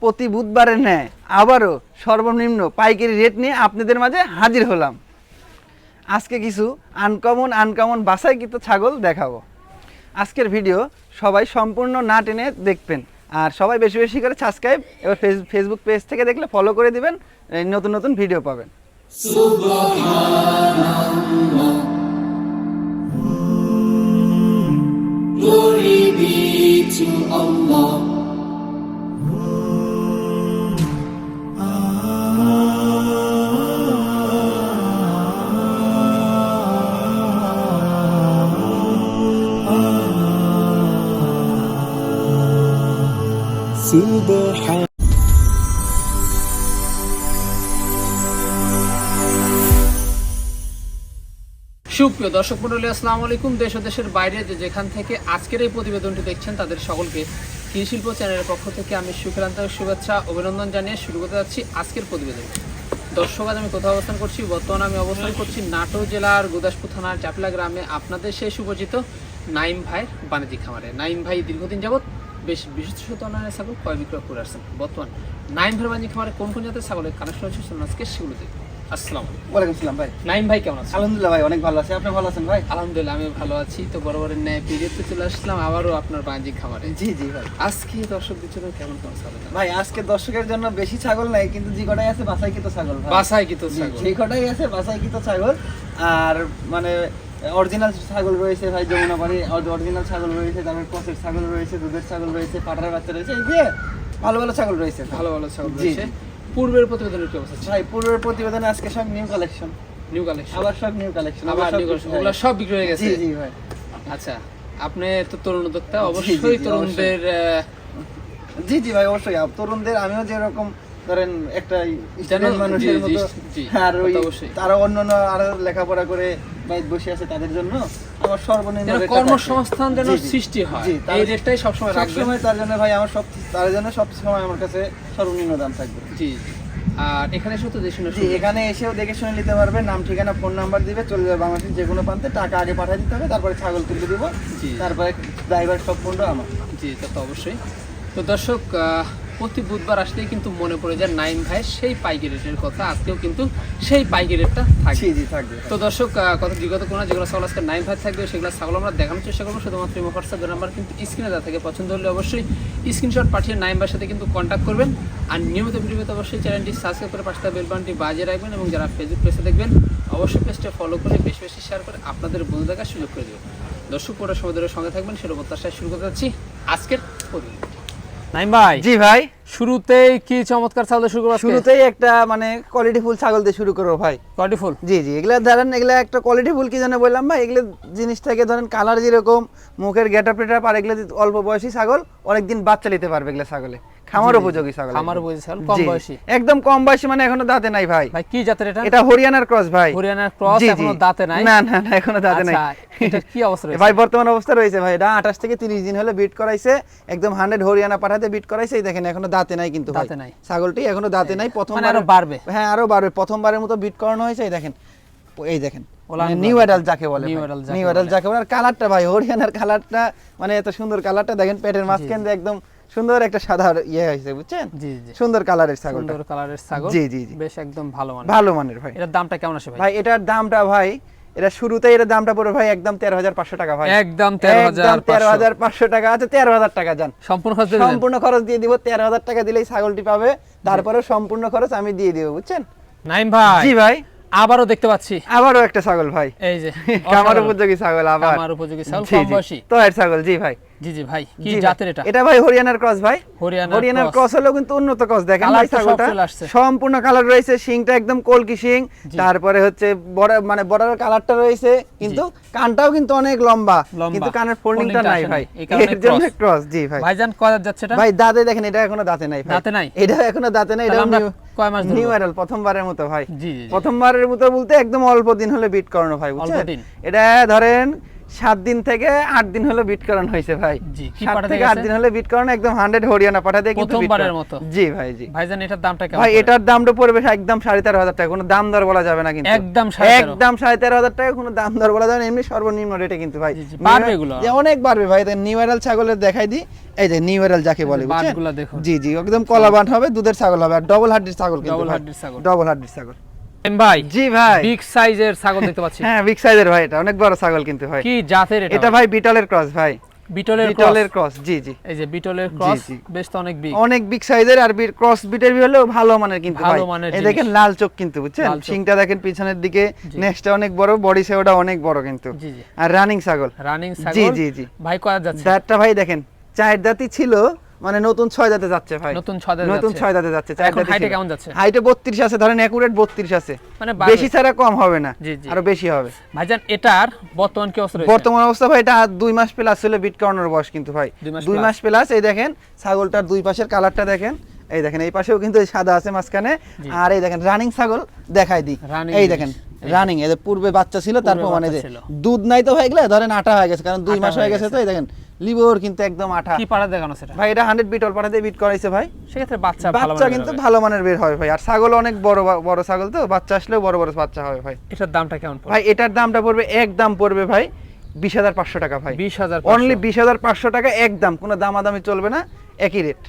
প্রতি বুধবারের ন্যায় আবারও সর্বনিম্ন পাইকারি রেট নিয়ে আপনাদের মাঝে হাজির হলাম। আজকে কিছু আনকমন আনকমন বাসাইকৃত ছাগল দেখাবো। আজকের ভিডিও সবাই সম্পূর্ণ না টেনে দেখবেন। আর সবাই বেশি বেশি করে সাবস্ক্রাইব এবার ফেস- ফেসবুক পেজ থেকে দেখলে ফলো করে দিবেন নতুন নতুন ভিডিও পাবেন। Glory be to Allah. সুপ্রিয় দর্শক মন্ডলী আসসালামু আলাইকুম। দেশ ও দেশের বাইরে যে যেখান থেকে আজকের এই প্রতিবেদনটি দেখছেন, তাদের সকলকে কৃষিশিল্প চ্যানেলের পক্ষ থেকে আমি সুখেরান্ত শুভেচ্ছা, অভিনন্দন জানিয়ে শুরু করতে যাচ্ছি আজকের প্রতিবেদন। দর্শক, আজ আমি কোথাও অবস্থান করছি? বর্তমানে আমি অবস্থান করছি নাটোর জেলার গুদাসপুর থানার চাপলা গ্রামে। আপনাদের সেই সুপরিচিত নাইম ভাইয়ের বাণিজ্যিক খামারে। নাইম ভাই, দীর্ঘদিন যাবত বেশ বিশেষত অনলাইনে ছাগল ক্রয় বিক্রয় করে আসছেন। বর্তমান নাইম ভাইয়ের বাণিজ্যিক খামারে কোন কোন জাতের ছাগলের কানেকশন হচ্ছে আজকে সেগুলো দেখি আসসালাম ওয়ালাইকুম আসসালাম ভাই। নাইম ভাই কেমন আছেন? আলহামদুলিল্লাহ ভাই অনেক ভালো আছি। আপনি ভালো আছেন ভাই? আলহামদুলিল্লাহ আমি ভালো আছি। তো বরাবরের ন্যায় পিরিয়ডতে চলে আসলাম আবারও আপনার বাণিজ্যিক খামারে। জি জি ভাই। আজকে দর্শকদের জন্য কেমন কেমন ছাগল ভাই আজকে দর্শকের জন্য বেশি ছাগল নাই কিন্তু যে কটাই আছে বাসাইকৃত ছাগল ভাই। বাসায় কি ছাগল। যে কটাই আছে বাসাইকৃত ছাগল। আর মানে অরিজিনাল ছাগল রয়েছে ভাই যমুনা বাড়ি অরিজিনাল ছাগল রয়েছে তারপর কষের ছাগল রয়েছে দুধের ছাগল রয়েছে পাটার বাচ্চা রয়েছে এই যে ভালো ভালো ছাগল রয়েছে। ভালো ভালো ছাগল রয়েছে। পূর্বের প্রতিবেদনের কি অবস্থা? ভাই পূর্বের প্রতিবেদনে আজকে সব নিউ কালেকশন নিউ কালেকশন আবার সব নিউ কালেকশন আবার new collection। ওগুলো সব বিক্রি হয়ে গেছে? জি জি ভাই। আচ্ছা আপনি তো তরুণ উদ্যোক্তা অবশ্যই তরুণদের জি জি ভাই অবশ্যই। তরুণদের আমিও যেরকম ধরেন একটা স্টুডেন্ট মানুষের মতো আর ওই তা তো। তারা অন্যান্য আরও লেখাপড়া করে বাইরে বসে আছে তাদের জন্য আমার সর্বনিম্ন কর্মসংস্থান যেন। সৃষ্টি হয় এই রেটটাই সবসময় রাখবেন সবসময় তার জন্য ভাই আমার সব তার জন্য সব সময় আমার কাছে সর্বনিম্ন দাম থাকবে জি। আর এখানে শুধু দেশীয় জি এখানে এসেও দেখে শুনে নিতে পারবে নাম ঠিকানা ফোন নাম্বার দিবে চলে যাবে বাংলাদেশের যে কোনো প্রান্তে টাকা আগে পাঠিয়ে দিতে হবে তারপরে ছাগল তুলে দিব জি। তারপরে ড্রাইভার সব পণ্য আমার জি তা তো অবশ্যই তো দর্শক প্রতি বুধবার আসলেই কিন্তু মনে পড়ে যায় নাইম ভাইয়ের সেই পাইকারি রেটের কথা আজকেও কিন্তু সেই পাইকারি রেটটা থাকবে থাকবে। তো দর্শক কত বিগত কোনো যেগুলো ছাগল আজকে নাইম ভাই থাকবে সেগুলো ছাগল আমরা দেখানোর চেষ্টা করব। শুধুমাত্র হোয়াটসঅ্যাপ নাম্বার কিন্তু স্ক্রিনে দেওয়া থাকে পছন্দ হলে অবশ্যই স্ক্রিনশট পাঠিয়ে নাইম ভাইয়ের সাথে কিন্তু কন্ট্যাক্ট করবেন। আর নিয়মিত ভিডিও পেতে অবশ্যই চ্যানেলটি সাবস্ক্রাইব করে পাশে বেল বাটনটি বাজিয়ে রাখবেন এবং যারা ফেসবুক পেজে দেখবেন অবশ্যই পেজটা ফলো করে বেশি বেশি শেয়ার করে আপনাদের বন্ধু দেখার সুযোগ করে দেবেন। দর্শক পুরো সময় ধরে সঙ্গে থাকবেন সেটা প্রত্যাশায় শুরু করতে যাচ্ছি। আজকের প্রতিদিন নাইম ভাই জি ভাই। শুরুতেই কি চমৎকার ছাগল শুরু করব শুরুতেই একটা মানে কোয়ালিটি ফুল ছাগল দিয়ে শুরু করব ভাই। Quality full? জি জি এগুলা ধরেন এগুলা একটা কোয়ালিটি ফুল কি জানে বললাম ভাই এগুলো জিনিসটাকে ধরেন কালার যেরকম মুখের গেটআপ টেটআপ আর এগুলো অল্প বয়সী ছাগল অনেকদিন বাচ্চা নিতে পারবে এগুলো ছাগলে। খামার উপযোগী ছাগল খামার উপযোগী ছাগল, কম বয়সী। একদম কম বয়সী মানে এখনও দাঁতে নাই ভাই। ভাই কি জাতের এটা? এটা হরিয়ানার ক্রস ভাই। হরিয়ানার ক্রস। এখনও দাঁতে নাই? না না না এখনও দাঁতে নাই। আচ্ছা এটার কি অবস্থা রয়েছে? ভাই বর্তমান অবস্থা রয়েছে ভাই। এটা আঠাশ থেকে তিরিশ দিন হলে বিট করাইছে। একদম হান্ড্রেড হরিয়ানা পাঠাতে বিট করাইছে। এই দেখেন এখনও দাঁতে নাই কিন্তু ভাই। দাঁতে নাই। ছাগলটি এখনও দাঁতে নাই। মানে আরও বাড়বে। হ্যাঁ আরও বাড়বে। প্রথমবারের মতো বিট করানো হয়েছে। এই দেখেন। এই দেখেন। নিউ বাড়বে। অ্যাডাল যাকে বলে নিউ অ্যাডাল যাকে বলে। আর কালারটা ভাই হরিয়ানার কালারটা মানে এত সুন্দর কালারটা দেখেন পেটের মাঝখান দিয়ে একদম সুন্দর একটা সাদা ইয়ে হয়েছে বুঝছেন? জি জি সুন্দর কালারের ছাগলটা। সুন্দর কালারের ছাগল। জি, জি, জি। বেশ একদম ভালো মানে ভালো মানের ভাই। এটার দামটা কেমন আসে ভাই? ভাই এটার দামটা ভাই এটা শুরুতেই এটার দামটা পড়বে ভাই একদম তেরো হাজার পাঁচশো টাকা ভাই। একদম তেরো হাজার পাঁচশো। টাকা। আছে তেরো হাজার টাকা যান। সম্পূর্ণ খরচ? সম্পূর্ণ খরচ দিয়ে দিব তেরো হাজার টাকা দিলেই ছাগলটি পাবে। তারপরে সম্পূর্ণ খরচ আমি দিয়ে দিব বুঝছেন? নাইম ভাই। জি ভাই। আবারও দেখতে পাচ্ছি। আবারও একটা ছাগল ভাই। এই যে। অসাধারণ। উপযোগী ছাগল আবার। আমার উপযোগী ছাগল, কম। বয়সী। তয়ের ছাগল জি ভাই। জি জি ভাই কি জাতের এটা? এটা ভাই হরিয়ানার ক্রস ভাই। হরিয়ানার ক্রস। হলো কিন্তু উন্নত ক্রস দেখেন ভাই ছাগলটা। সম্পূর্ণ কালার রয়েছে শিংটা একদম কলকি শিং। তারপরে হচ্ছে বড় মানে বর্ডারের কালারটা রয়েছে কিন্তু কানটাও কিন্তু অনেক লম্বা। কিন্তু কানের ফোল্ডিংটা নাই ভাই। এর জন্য ক্রস জি ভাই। ভাইজান কয় যাচ্ছে এটা? ভাই দাঁতে দেখেন এটা এখনও দাঁতে নাই দাঁতে নাই? এটা এখনও দাঁতে নাই এটা কয় মাস নিউ প্রথমবারের মতো ভাই। জি। প্রথমবারের মতো বলতে একদম অল্প দিন হলে বিট করানো ভাই বুঝছেন? এটা ধরেন সাত দিন থেকে আট দিন হলো বিটকরণ হয়েছে ভাই। সাত থেকে আট? দিন হলো বিটকরণ একদম হান্ড্রেড হরিয়ানা কিন্তু প্রথমবারের বিটকয়েন। মতো? জি ভাই জি। ভাইজান এটার দামটা কেমন ভাই? এটার দামটা পড়বে একদম সাড়ে তেরো হাজার টাকা। কোনো দাম দর বলা যাবে না কিন্তু। একদম একদম সাড়ে তেরো হাজার টাকা কোনো দাম দর বলা যাবে না। এমনি সর্বনিম্ন রেটে কিন্তু ভাই। বাড়বে এগুলো? যে অনেক বাড়বে ভাই। নিউ এরাল ছাগলের দেখাই দিই। এই যে নিউ এরাল যাকে বলে বুঝছেন? জি জি একদম কলা বাট হবে দুধের ছাগল হবে। আর ডবল হাড্ডির ছাগল কিন্তু Double হাড্ডির ছাগল। ডবল হাড্ডির ছাগল। ভাই জি ভাই। বিগ সাইজের ছাগল দেখতে পাচ্ছি। হ্যাঁ বিগ সাইজের ভাই এটা অনেক বড় ছাগল কিন্তু ভাই। কি জাতের এটা? এটা ভাই বিটলের ক্রস ভাই। বিটলের বিটলের ক্রস? ক্রস জি জি। এই যে বিটলের ক্রস বেশ তো অনেক বিগ অনেক বিগ সাইজের আর ক্রস বিটের হলেও ভালো মানের কিন্তু ভাই। এই দেখেন লাল চোখ কিন্তু বুঝছেন? চোখ। দেখেন পিছনের দিকে জি। নেক্সটটা অনেক বড় বডি সেওটা অনেক বড় কিন্তু। জি জি। আর রানিং ছাগল। রানিং জি ছাগল? জি জি। ভাই যাচ্ছে? দাঁতটা ভাই দেখেন চায়ের দাঁতই ছিল মানে নতুন ছয় দাঁতে যাচ্ছে ভাই। নতুন ছয় দাঁতে নতুন ছয় দাঁতে যাচ্ছে এখন হাইটে কেমন যাচ্ছে? হাইটে বত্রিশ আছে ধরেন একুরেট বত্রিশ আছে। মানে বেশি ছাড়া কম হবে না জি, জি। আরও বেশি হবে। ভাইজান এটার বর্তমান কি অবস্থা বর্তমান অবস্থা ভাই এটা দুই মাস প্লাস ছিল বিট করানোর বয়স কিন্তু ভাই। দুই মাস প্লাস এই দেখেন ছাগলটার দুই পাশের কালারটা দেখেন। এই দেখেন এই পাশেও কিন্তু সাদা আছে মাঝখানে। আর এই দেখেন রানিং ছাগল দেখাই দিই। এই। দেখেন এই রানিং এদের পূর্বে বাচ্চা ছিল তারপর মানে। দুধ নাই তো হয়ে গেলে ধরেন আটা হয়ে গেছে কারণ দুই মাস হয়ে গেছে। তো এই দেখেন। লিভার কিন্তু একদম আঠা। কি পাড়া দেখানো সেটা? ভাই এটা হান্ড্রেড বিট অল বিট করাইছে ভাই। সেক্ষেত্রে বাচ্চা ভালো বাচ্চা কিন্তু ভালো মানের বের হবে ভাই। আর ছাগল অনেক বড় বড় ছাগল তো বাচ্চা আসলেও বড় বড় বাচ্চা হবে ভাই। এটার দামটা কেমন পড়ে ভাই এটার দামটা পড়বে এক দাম পড়বে ভাই বিশ হাজার পাঁচশো টাকা ভাই। বিশ হাজার অনলি বিশ হাজার পাঁচশো টাকা একদম। কোনো দামাদামি চলবে না একই রেট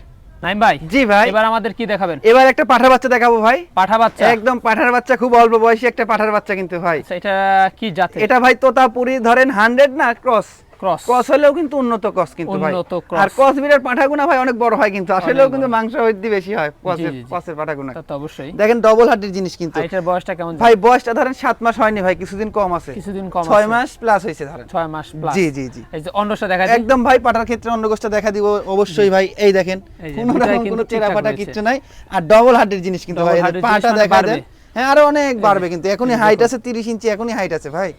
নাইম ভাই জি ভাই। এবার আমাদের কি দেখাবেন? এবার একটা পাঠার বাচ্চা দেখাবো ভাই। পাঠা বাচ্চা? একদম পাঠার বাচ্চা খুব অল্প বয়সী একটা পাঠার বাচ্চা কিন্তু ভাই। আচ্ছা, এটা কি জাতের? এটা ভাই তোতাপুরি ধরেন হান্ড্রেড না ক্রস ক্রস ক্রস হলেও কিন্তু উন্নত ক্রস কিন্তু ভাই। আর ক্রস পাঠাগুনা ভাই অনেক বড় হয় কিন্তু। আসলেও কিন্তু মাংস হইতে বেশি হয় ক্রসের। ক্রসের পাঠাগুনা। তা তো অবশ্যই। দেখেন ডবল হার্টের জিনিস কিন্তু। এটার বয়সটা কেমন ভাই বয়সটা ধরেন সাত মাস হয়নি ভাই কিছুদিন কম আছে। কিছুদিন কম ছয় আছে। মাস প্লাস হয়েছে ধরেন। ছয় মাস প্লাস জি জি জি। এই যে দেখা একদম ভাই পাটার ক্ষেত্রে অন্নগোষ্ঠটা দেখা দিব অবশ্যই ভাই। এই দেখেন কোনো রকম কোনো চেরা পাটা কিচ্ছু নাই। আর ডবল হার্টের জিনিস কিন্তু ভাই পাটা মানে দেখা। দেন হ্যাঁ আরও অনেক বাড়বে কিন্তু। এখনই হাইট আছে তিরিশ ইঞ্চি এখনই হাইট আছে ভাই।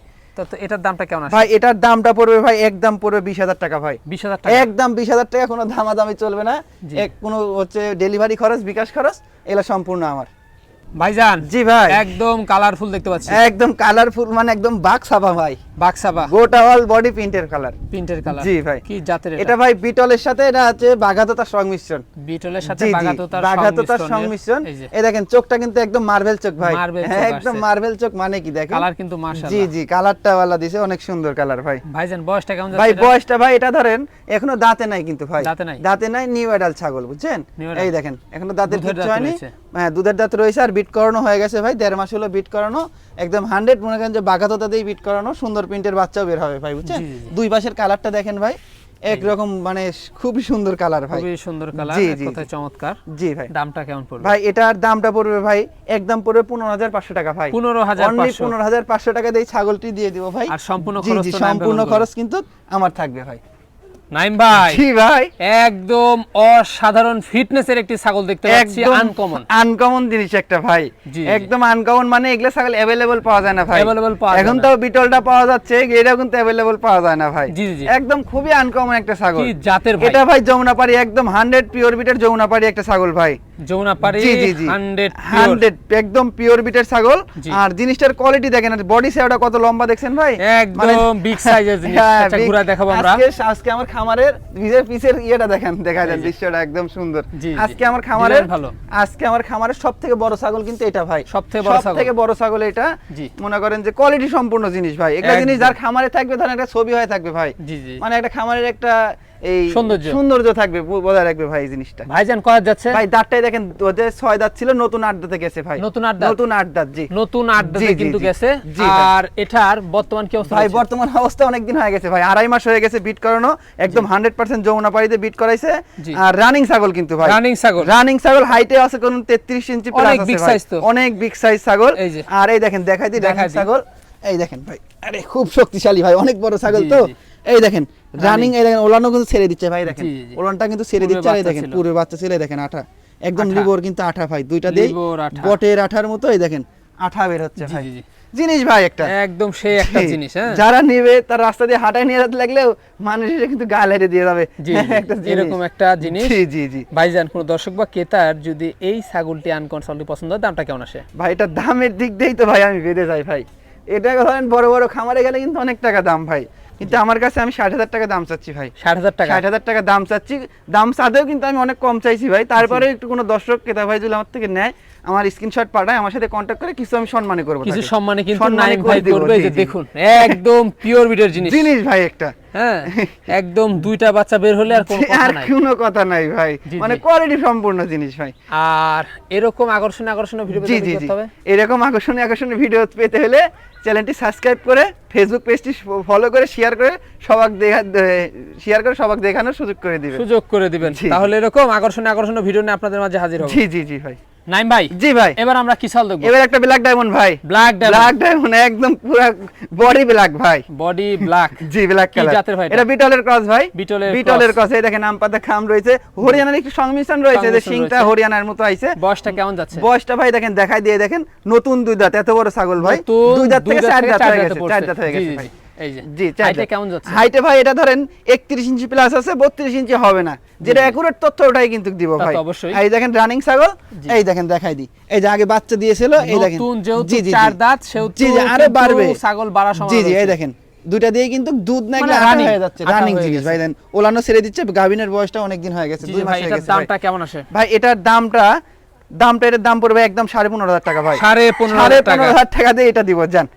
তো এটার দামটা কেমন ভাই এটার দামটা পড়বে ভাই একদম পড়বে বিশ হাজার টাকা ভাই। বিশ হাজার টাকা। একদম বিশ হাজার টাকা কোনো দামাদামি চলবে না। এক কোনো হচ্ছে ডেলিভারি খরচ বিকাশ খরচ এগুলো সম্পূর্ণ আমার। ভাইজান জি ভাই। একদম কালারফুল দেখতে পাচ্ছি। একদম কালারফুল মানে একদম বাকসাবা ভাই। বাক্সাবা গোটা অল বডি প্রিন্টের কালার প্রিন্টের কালার জি ভাই। কি জাতের এটা? ভাই বিটলের সাথে এটা আছে সংমিশ্রণ। বিটলের সাথে জি জি সংমিশ্রণ এই দেখেন চোখটা কিন্তু একদম মার্বেল চোখ ভাই। হ্যাঁ, একদম মার্বেল চোখ মানে কি দেখেন? কালার কিন্তু জি মাশাআল্লাহ। জি কালারটা ওয়ালা দিছে অনেক সুন্দর কালার ভাই। ভাইজান বয়সটা কেমন ভাই? বয়সটা ভাই এটা ধরেন এখনও দাঁতে নাই কিন্তু ভাই। দাঁতে নাই? দাঁতে নাই নিউ অ্যাডাল ছাগল বুঝছেন? এই দেখেন এখনও দাঁতের কিচ্ছু হয়নি। হ্যাঁ দুধের দাঁত রয়েছে আর বিট করানো হয়ে গেছে ভাই দেড় মাস হলো বিট করানো। একদম হান্ড্রেড মনে করেন যে বাঘাততা দিয়ে বিট করানো সুন্দর প্রিন্টের বাচ্চাও বের হবে ভাই বুঝছেন। দুই পাশের কালারটা দেখেন ভাই একরকম মানে খুবই সুন্দর কালার ভাই। খুবই সুন্দর কালার। চমৎকার। জি ভাই। দামটা কেমন পড়বে? ভাই এটার দামটা পড়বে ভাই একদম পড়বে পনেরো হাজার পাঁচশো টাকা ভাই। 15,500 অনলি পনেরো হাজার পাঁচশো টাকা দিয়ে ছাগলটি দিয়ে দিব ভাই। আর সম্পূর্ণ খরচ সম্পূর্ণ খরচ কিন্তু আমার থাকবে ভাই। নাইম ভাই। জি ভাই। একদম অসাধারণ ফিটনেসের একটি ছাগল দেখতে পাচ্ছি আনকমন আনকমন জিনিস একটা ভাই। একদম আনকমন মানে এগুলো ছাগল अवेलेबल পাওয়া যায় না ভাই। अवेलेबल পাওয়া এখন তো বিটলটা পাওয়া যাচ্ছে এটাও কিন্তু अवेलेबल পাওয়া যায় না ভাই। জি, জি। একদম খুবই আনকমন একটা ছাগল। কি জাতের ভাই? এটা ভাই যমুনাপাড়ি একদম হান্ড্রেড পিওর বিটের যমুনাপাড়ি একটা ছাগল ভাই। যমুনাপাড়ি জি জি জি। 100 একদম পিওর বিটের ছাগল। আর জিনিসটার কোয়ালিটি দেখেন বডি সেওটা কত লম্বা দেখছেন ভাই? একদম big size জিনিস। আচ্ছা, ঘুরা দেখাবো আমরা। আজকে আজকে আমার খামারের পিসের পিসের ইয়েটা দেখেন দেখা যায় দৃশ্যটা একদম সুন্দর। জি, জি। আজকে আমার খামারের ভালো। আজকে আমার খামারের সব থেকে বড় ছাগল কিন্তু এটা ভাই। সবথেকে বড় ছাগল। থেকে বড় ছাগল এটা। মনে করেন যে কোয়ালিটি সম্পূর্ণ জিনিস ভাই। একটা জিনিস যার খামারে থাকবে ধরেন একটা ছবি হয়ে থাকবে ভাই। মানে একটা খামারের একটা এই সৌন্দর্য। সৌন্দর্য থাকবে বজায় রাখবে ভাই এই জিনিসটা। ভাইজান কয়া যাচ্ছে? ভাই দাঁতটাই দেখেন ওদের ছয় দাঁত ছিল নতুন আট দাঁতে গেছে ভাই। নতুন আট দাঁত? নতুন আট দাঁত জি। নতুন জি, জি, কিন্তু গেছে। আর এটার বর্তমান কি অবস্থা ভাই বর্তমান অবস্থা অনেক দিন হয়ে গেছে ভাই। আড়াই মাস হয়ে গেছে বিট করানো একদম হান্ড্রেড পার্সেন্ট যমুনা পাড়িতে বিট করাইছে। আর রানিং ছাগল কিন্তু ভাই। রানিং ছাগল। রানিং ছাগল হাইটে আছে কোন তেত্রিশ ইঞ্চি plus অনেক আছে ভাই। তো। অনেক বিগ সাইজ ছাগল। আর এই দেখেন দেখাই দিই দেখাই রানিং ছাগল। এই দেখেন ভাই আরে খুব শক্তিশালী ভাই অনেক বড় ছাগল তো। এই দেখেন রানিং এই দেখেন ওলানো কিন্তু ছেড়ে দিচ্ছে ভাই দেখেন। ওলানটা কিন্তু ছেড়ে দিচ্ছে আর এই দেখেন। পুরো বাচ্চা ছেলে দেখেন আঠা। একদম। লিবর কিন্তু আঠা ভাই দুইটা দেই বটের আঠার মতো এই দেখেন আঠা বের হচ্ছে ভাই। জিনিস ভাই একটা। একদম সেই একটা জিনিস হ্যাঁ। যারা নেবে তার রাস্তা দিয়ে হাঁটায় নিয়ে যেতে লাগলেও মানুষ এসে কিন্তু গা লাইটে দিয়ে যাবে। এরকম একটা জিনিস। জি জি জি। ভাইজান কোন দর্শক বা ক্রেতার যদি এই ছাগলটি আনকনসালটি পছন্দ হয় দামটা কেমন আসে? ভাই এটা দামের দিক দিয়েই তো ভাই আমি বেঁধে যাই ভাই। এটা ধরেন বড় বড় খামারে গেলে কিন্তু অনেক টাকা দাম ভাই। কিন্তু আমার কাছে আমি ষাট হাজার টাকা দাম চাচ্ছি ভাই। ষাট হাজার টাকা? ষাট হাজার টাকা দাম চাচ্ছি। দাম চাঁদেও কিন্তু আমি অনেক কম চাইছি ভাই। তারপরে একটু কোনো দর্শক ক্রেতা ভাই যদি আমার থেকে নেয় আমার স্ক্রিনশট পাঠায় আমার সাথে কন্ট্যাক্ট করে কিছু আমি সম্মানে করব কিছু সম্মানে কিন্তু নাইম ভাই করবে যে দেখুন একদম পিওর বিটের জিনিস। জিনিস ভাই একটা। হ্যাঁ একদম দুইটা বাচ্চা বের হলে আর কোনো কথা নাই। কোনো কথা নাই ভাই। মানে কোয়ালিটি সম্পূর্ণ জিনিস ভাই। আর এরকম আকর্ষণীয় আকর্ষণীয় ভিডিও পেতে হবে? এরকম আকর্ষণীয় আকর্ষণীয় ভিডিও পেতে হলে চ্যানেলটি সাবস্ক্রাইব করে ফেসবুক পেজটি ফলো করে শেয়ার করে সবাক দেখা শেয়ার করে সবাক দেখানোর সুযোগ করে দিবে সুযোগ করে দিবেন। তাহলে এরকম আকর্ষণীয় আকর্ষণীয় ভিডিও নিয়ে আপনাদের মাঝে হাজির হবে। জি জি জি ভাই। নাইম ভাই জি ভাই। এবার আমরা কি দেখব? এবার একটা ব্ল্যাক ডায়মন্ড ভাই। ব্ল্যাক ব্ল্যাক ডায়মন্ড একদম পুরো বডি ব্ল্যাক ভাই। বডি ব্ল্যাক জি ব্ল্যাক কালার জাতের ভাই এটা? বিটলের ক্রস ভাই। বিটলের বিটলের ক্রস এই দেখেন আমপাতা খাম রয়েছে। হরিয়ানার একটু সংমিশ্রণ রয়েছে যে সিংটা হরিয়ানার মতো আইছে। বয়সটা কেমন যাচ্ছে? বয়সটা ভাই দেখেন দেখাই দিয়ে দেখেন নতুন দুই দাঁত এত বড় ছাগল ভাই। দুই দাঁত থেকে চার দাঁত হয়ে গেছে চার দাঁত হয়ে গেছে ভাই। এই যে জি হাইটে কেমন যাচ্ছে? হাইটে ভাই এটা ধরেন একত্রিশ ইঞ্চি প্লাস আছে বত্রিশ ইঞ্চি হবে না। যেটা একুরেট তথ্য ওটাই কিন্তু দিব ভাই। অবশ্যই। এই দেখেন রানিং ছাগল এই দেখেন দেখাই দি। এই যে আগে বাচ্চা দিয়েছিল এই দেখেন। নতুন যেহেতু জি, জি, জি। চার দাঁত সেহেতু জি জি আরে বাড়বে। ছাগল বাড়া জি জি এই দেখেন। দুইটা দিয়ে কিন্তু দুধ না মানে গেলে হয়ে যাচ্ছে রানিং জিনিস ভাই দেন। ওলানো ছেড়ে দিচ্ছে গাভিনের বয়সটা অনেক দিন হয়ে গেছে দুই মাস ভাই হয়ে এটার গেছে দামটা কেমন আসে? ভাই এটার দামটা দামটা এটার দাম পড়বে একদম সাড়ে পনেরো হাজার টাকা ভাই। সাড়ে পনেরো হাজার টাকা পনেরো হাজার টাকা দিয়ে এটা দিব জান।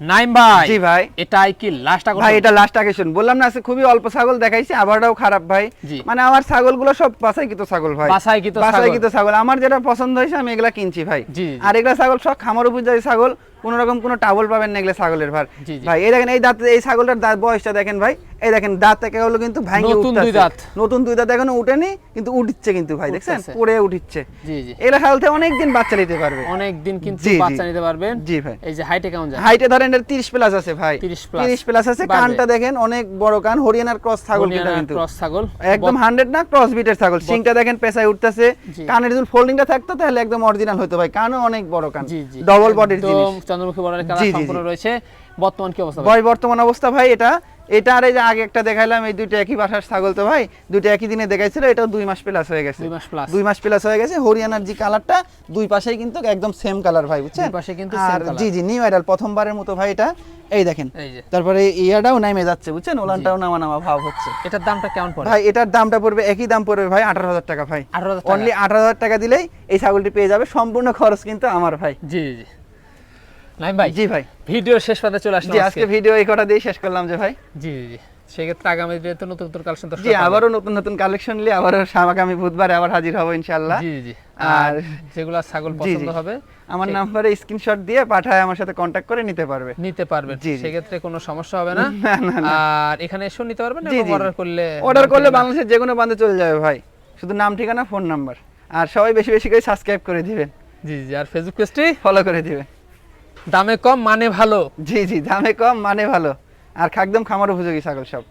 নাইম ভাই জি ভাই। এটাই কি লাস্ট ভাই এটা লাস্ট আগে বললাম না আজকে খুবই অল্প ছাগল দেখাইছি আবারটাও খারাপ ভাই। মানে আমার ছাগলগুলো সব বাসাইকৃত ছাগল ভাই। বাছাইকৃত ছাগল। ছাগল। আমার যেটা পছন্দ হয়েছে আমি এগুলা কিনছি ভাই। আর এগুলা ছাগল সব খামার উপযোগী ছাগল। কোন রকম কোনো টাবল পাবেন না এগুলা ছাগলের ভার। ভাই এই দেখেন এই দাঁত এই ছাগলটার দাঁত বয়সটা দেখেন ভাই এই দেখেন দাঁত থেকে হলো কিন্তু ভাঙে দুই দাঁত। নতুন দুই দাঁত এখনও উঠেনি কিন্তু উঠিচ্ছে কিন্তু ভাই দেখছেন? পড়ে উঠিচ্ছে। জি জি। এগুলা ছাগল থেকে অনেক দিন বাচ্চা নিতে পারবে। অনেক দিন কিন্তু। বাচ্চা নিতে পারবেন। জি ভাই। এই যে হাইটে কেমন যায় হাইটে ধরেন এর 30 প্লাস আছে ভাই। 30 plus 30 প্লাস আছে কানটা দেখেন অনেক বড় কান হরিয়ানার ক্রস ছাগল কিন্তু কিন্তু। ক্রস ছাগল। একদম হান্ড্রেড না ক্রস বিটের ছাগল। সিংটা দেখেন পেছায় উঠতেছে। কানের যদি ফোল্ডিংটা থাকতো তাহলে একদম অরিজিনাল হতো ভাই। কানও অনেক বড় কান। ডবল বডির জিনিস। চন্দ্রমুখী বর্ডারের কালার সম্পূর্ণ রয়েছে। বর্তমান কি অবস্থা ভাই? বর্তমান অবস্থা ভাই এটা এটা আর এই যে আগে একটা দেখাইলাম এই দুইটা একই বাসার ছাগল তো ভাই দুইটা একই দিনে দেখাইছিল এটাও দুই মাস প্লাস হয়ে গেছে। দুই মাস plus। দুই মাস প্লাস হয়ে গেছে হরিয়ানার যে কালারটা দুই পাশেই কিন্তু একদম সেম কালার ভাই বুঝছেন? দুই পাশে কিন্তু আর। জি জি নিউ আইডাল প্রথমবারের মতো ভাই এটা। এই দেখেন তারপরে ইয়াটাও নামে যাচ্ছে বুঝছেন? ওলানটাও নামা নামা ভাব হচ্ছে। এটার দামটা কেমন পড়ে? ভাই এটার দামটা পড়বে একই দাম পড়বে ভাই আঠারো হাজার টাকা ভাই। 18,000 টাকা। অনলি আঠারো হাজার টাকা দিলেই এই ছাগলটি পেয়ে যাবে সম্পূর্ণ খরচ কিন্তু আমার ভাই। জি জি। নাইম ভাই জি ভাই। ভিডিও শেষ চলে আসলাম জি আজকে। ভিডিও এই কটা দিয়ে শেষ করলাম যে ভাই। জি জি সেক্ষেত্রে আগামী দিনে তো নতুন নতুন কালেকশন জি আবারও নতুন নতুন কালেকশন নিয়ে আবারও আগামী বুধবারে আবার হাজির হব ইনশাল্লাহ জি জি। আর যেগুলা ছাগল পছন্দ হবে আমার নাম্বারে স্ক্রিনশট দিয়ে পাঠায় আমার সাথে কন্ট্যাক্ট করে নিতে পারবে। নিতে জি। সেক্ষেত্রে কোনো সমস্যা হবে না। আর এখানে এসেও নিতে পারবেন অর্ডার করলে অর্ডার করলে বাংলাদেশের যে কোনো বান্ধে চলে যাবে ভাই। শুধু নাম ঠিকানা ফোন নাম্বার আর সবাই বেশি বেশি করে সাবস্ক্রাইব করে দিবেন। জি জি। আর ফেসবুক পেজটি ফলো করে দিবেন। দামে কম মানে ভালো। জি জি, দামে কম মানে ভালো। আর খাকদম খামার উপযোগী ছাগল সব।